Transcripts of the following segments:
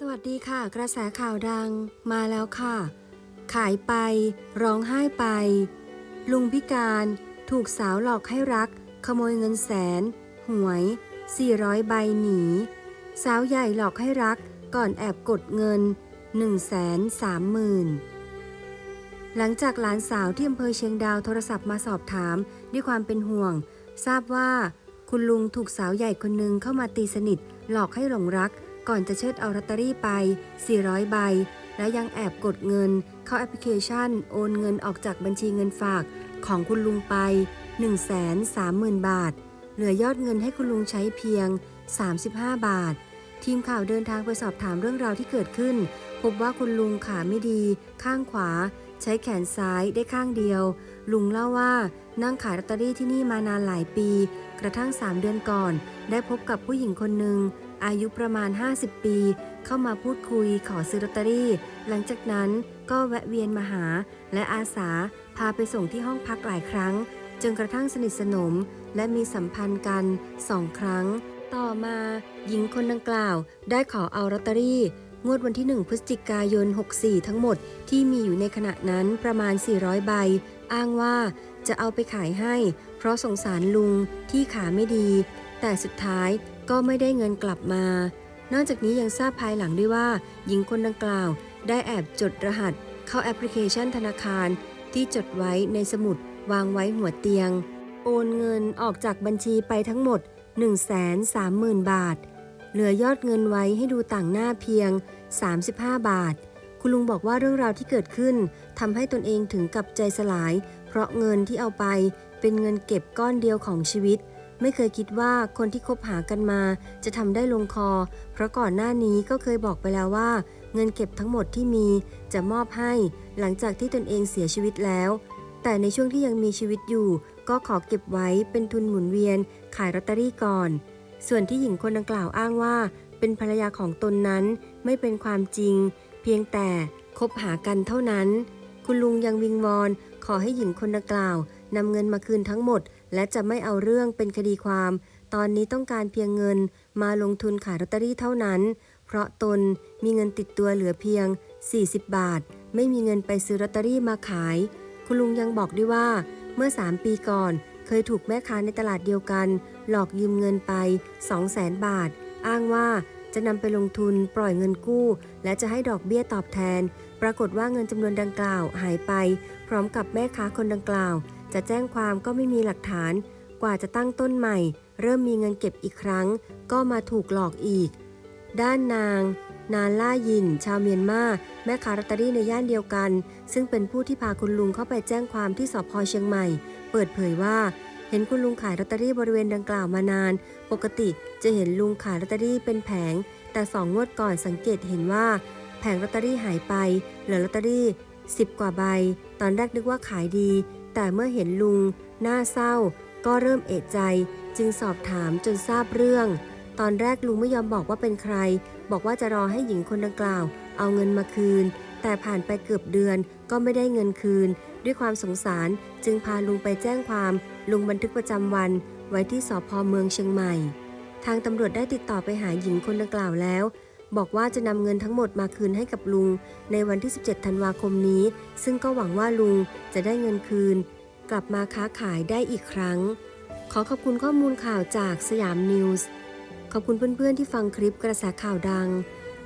สวัสดีค่ะ กระแสข่าวดังมาแล้วค่ะ ขายไป ร้องไห้ไป ลุงพิการถูกสาวหลอกให้รัก ขโมยเงินแสน หวย 400 ใบหนี สาวใหญ่หลอกให้รักก่อนแอบกดเงิน 1 3 0 0 0 0หลังจากหลานสาวที่อำเภอเชียงดาวโทรศัพท์มาสอบถามด้วยความเป็นห่วง ทราบว่าคุณลุงถูกสาวใหญ่คนหนึ่งเข้ามาตีสนิท หลอกให้หลงรัก ก่อนจะเชิดเอาลอตเตอรี่ไป 400 ใบ และยังแอบกดเงิน เข้าแอปพลิเคชัน โอนเงินออกจากบัญชีเงินฝากของคุณลุงไป 130,000 บาท เหลือยอดเงินให้คุณลุงใช้เพียง 35 บาท ทีมข่าวเดินทางไปสอบถามเรื่องราวที่เกิดขึ้น พบว่าคุณลุงขาไม่ดี ข้างขวา ใช้แขนซ้ายได้ข้างเดียว ลุงเล่าว่านั่งขายลอตเตอรี่ที่นี่มานานหลายปี กระทั่ง 3 เดือนก่อน ได้พบกับผู้หญิงคนหนึ่ง อายุประมาณ 50 ปี เข้ามาพูดคุยขอซื้อลอตเตอรี่ หลังจากนั้นก็แวะเวียนมาหา และอาสาพาไปส่งที่ห้องพักหลายครั้ง จนกระทั่งสนิทสนม และมีสัมพันธ์กันสองครั้ง ต่อมาหญิงคนดังกล่าวได้ขอเอาลอตเตอรี่ งวดวันที่ 1 พฤศจิกายน 64 ทั้งหมดที่มีอยู่ในขณะนั้นประมาณ 400 ใบ อ้างว่าจะเอาไปขายให้ เพราะสงสารลุงที่ขาไม่ดี แต่สุดท้าย ก็ไม่ได้เงินกลับมา นอกจากนี้ยังทราบภายหลังด้วยว่า หญิงคนดังกล่าว ได้แอบจดรหัส เข้าแอปพลิเคชันธนาคาร ที่จดไว้ในสมุดวางไว้หัวเตียง โอนเงินออกจากบัญชีไปทั้งหมด 130,000 บาท เหลือยอดเงินไว้ให้ดูต่างหน้าเพียง 35 บาท คุณลุงบอกว่าเรื่องราวที่เกิดขึ้นทำให้ตนเองถึงกับใจสลาย เพราะเงินที่เอาไปเป็นเงินเก็บก้อนเดียวของชีวิต ไม่เคยคิดว่าคนที่คบหากันมา จะทำได้ลงคอ เพราะก่อนหน้านี้ก็เคยบอกไปแล้วว่า เงินเก็บทั้งหมดที่มีจะมอบให้หลังจากที่ตนเองเสียชีวิตแล้ว แต่ในช่วงที่ยังมีชีวิตอยู่ ก็ขอเก็บไว้เป็นทุนหมุนเวียน ขายลอตเตอรี่ก่อน ส่วนที่หญิงคนดังกล่าวอ้างว่า เป็นภรรยาของตนนั้นไม่เป็นความจริง เพียงแต่คบหากันเท่านั้น คุณลุงยังวิงวอนขอให้หญิงคนดังกล่าวนำเงินมาคืนทั้งหมด และจะไม่เอาเรื่องเป็นคดีความ ตอนนี้ต้องการเพียงเงินมาลงทุนขายลอตเตอรี่เท่านั้น เพราะตนมีเงินติดตัวเหลือเพียง 40 บาท ไม่มีเงินไปซื้อลอตเตอรี่มาขาย คุณลุงยังบอกด้วยว่าเมื่อ 3 ปีก่อน เคยถูกแม่ค้าในตลาดเดียวกัน หลอกยืมเงินไป 200,000 บาท อ้างว่าจะนำไปลงทุนปล่อยเงินกู้ และจะให้ดอกเบี้ยตอบแทน ปรากฏว่าเงินจำนวนดังกล่าวหายไป พร้อมกับแม่ค้าคนดังกล่าว จะแจ้งความก็ไม่มีหลักฐาน กว่าจะตั้งต้นใหม่ เริ่มมีเงินเก็บอีกครั้ง ก็มาถูกหลอกอีก ด้านนาง นานล่ายิน ชาวเมียนมาแม่ค้าลอตเตอรี่ในย่านเดียวกัน ซึ่งเป็นผู้ที่พาคุณลุงเข้าไปแจ้งความที่สพเชียงใหม่ เปิดเผยว่า เห็นคุณลุงขายลอตเตอรี่บริเวณดังกล่าวมานาน ปกติจะเห็นลุงขายลอตเตอรี่เป็นแผง แต่สองงวดก่อนสังเกตเห็นว่าแผงลอตเตอรี่หายไป เหลือลอตเตอรี่ 10 กว่าใบ ตอนแรกนึกว่าขายดี แต่เมื่อเห็นลุง หน้าเศร้า ก็เริ่มเอะใจ จึงสอบถามจนทราบเรื่อง ตอนแรกลุงไม่ยอมบอกว่าเป็นใคร บอกว่าจะรอให้หญิงคนดังกล่าว เอาเงินมาคืน แต่ผ่านไปเกือบเดือนก็ไม่ได้เงินคืน ด้วยความสงสารจึงพาลุงไปแจ้งความ ลุงบันทึกประจำวัน ไว้ที่สพเมืองเชียงใหม่ ทางตำรวจได้ติดต่อไปหาหญิงคนดังกล่าวแล้ว บอกว่าจะนำเงินทั้งหมดมาคืนให้กับลุง ในวันที่ 17 ธันวาคมนี้ ซึ่งก็หวังว่าลุงจะได้เงินคืน กลับมาค้าขายได้อีกครั้ง ขอขอบคุณข้อมูลข่าวจากสยามนิวส์ขอบคุณเพื่อนๆที่ฟังคลิปกระแสข่าวดัง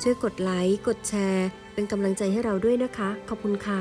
ช่วยกดไลค์ กดแชร์ เป็นกำลังใจให้เราด้วยนะคะ ขอบคุณค่ะ